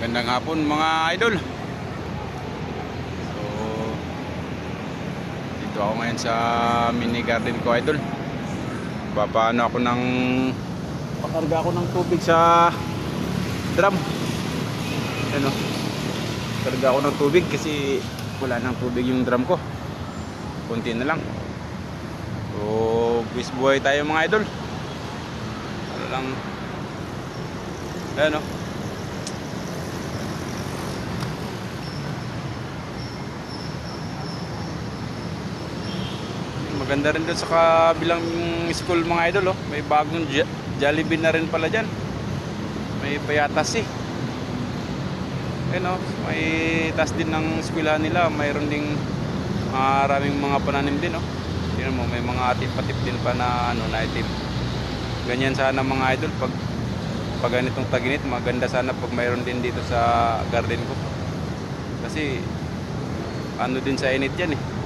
Magandang hapon mga idol. So dito ako ngayon sa mini garden ko idol. Papaano ako ng pakarga ako ng tubig sa drum. Ano? Karga ako ng tubig kasi wala nang tubig yung drum ko. Kunti na lang. So, bis buhay tayo mga idol. Ano lang Ayan o. Maganda rin doon sa kabilang school mga idol oh. May bagong Jo- Jollibee na rin pala dyan. May payatas eh. Ayan oh. May tas din ng eskwela nila. Mayroon ding maraming mga pananim din oh. Tingnan mo, may mga atip-atip din pa na ano na itim. Ganyan sana mga idol pag pag ganitong taginit maganda sana pag mayroon din dito sa garden ko kasi ano din sa init yan eh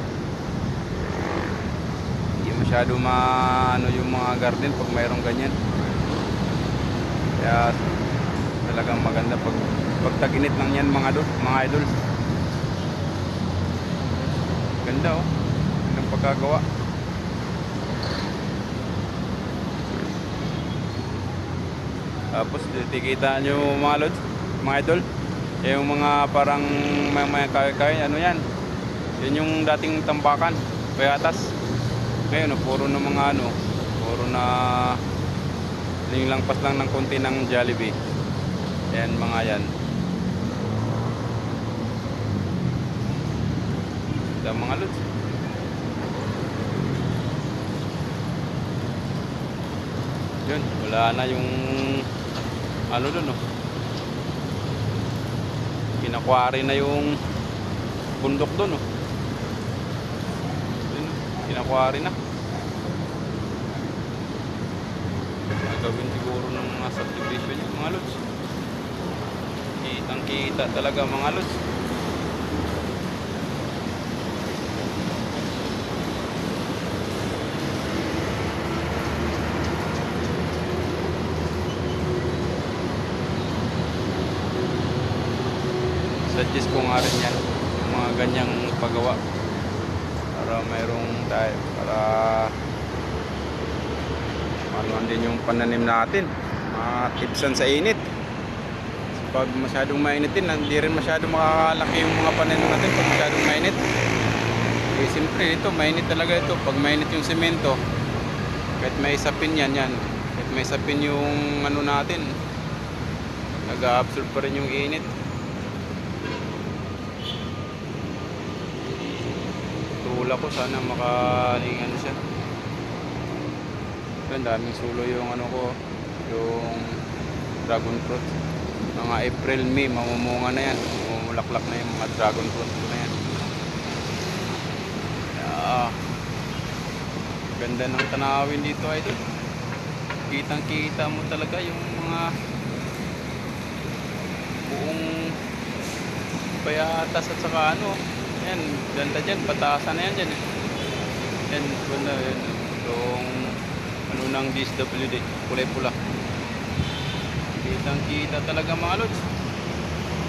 masyado ma ano yung mga garden pag mayroong ganyan kaya talagang maganda pag pag taginit lang yan mga idol mga idol ganda oh ng pagkagawa Tapos tikita nyo mga lods, mga idol. Yung mga parang may may kaya ano yan. Yan yung dating tambakan, payatas. Ngayon, oh, puro na mga ano, puro na linglampas lang ng konti ng Jollibee. Yan mga yan. Yan mga lods. Yun, wala na yung ano dun oh. Kinakwari na yung bundok dun oh. Yun, kinakwari na. Gagawin siguro ng mga subdivision yung mga lods. Kitang kita talaga mga lods. suggest ko nga rin yan mga ganyang paggawa para mayroong tayo para manuan din yung pananim natin. Matipsan sa init. Pag masyadong mainitin hindi rin masyadong makakalaki yung mga pananim natin pag masyadong mainit. Eh siyempre ito mainit talaga ito. Pag mainit yung semento kahit may sapin yan yan. Kahit may sapin yung ano natin nag-absorb pa rin yung init tula ko sana makaling ano siya. Ang daming sulo yung ano ko yung dragon fruit. Mga April, May mamumunga na yan. Mamulaklak na yung mga dragon fruit ko na yan. Yeah. ganda ng tanawin dito idol. Kitang kita mo talaga yung mga buong payatas at saka ano yan, ganda dyan, patasan na yan dyan. eh. Yan, ganda yan. Yung ano ng DSWD, kulay pula. Kitang kita talaga mga lods.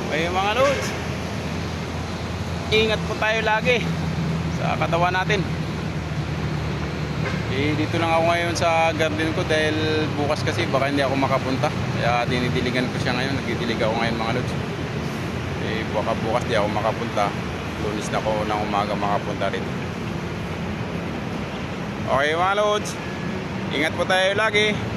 Okay mga lods. Ingat po tayo lagi sa katawan natin. Eh, dito lang ako ngayon sa garden ko dahil bukas kasi baka hindi ako makapunta. Kaya dinidiligan ko siya ngayon. Nagdidilig ako ngayon mga lods. Eh, baka bukas di ako makapunta lunis na ako ng umaga makapunta rin. Okay mga lods ingat po tayo lagi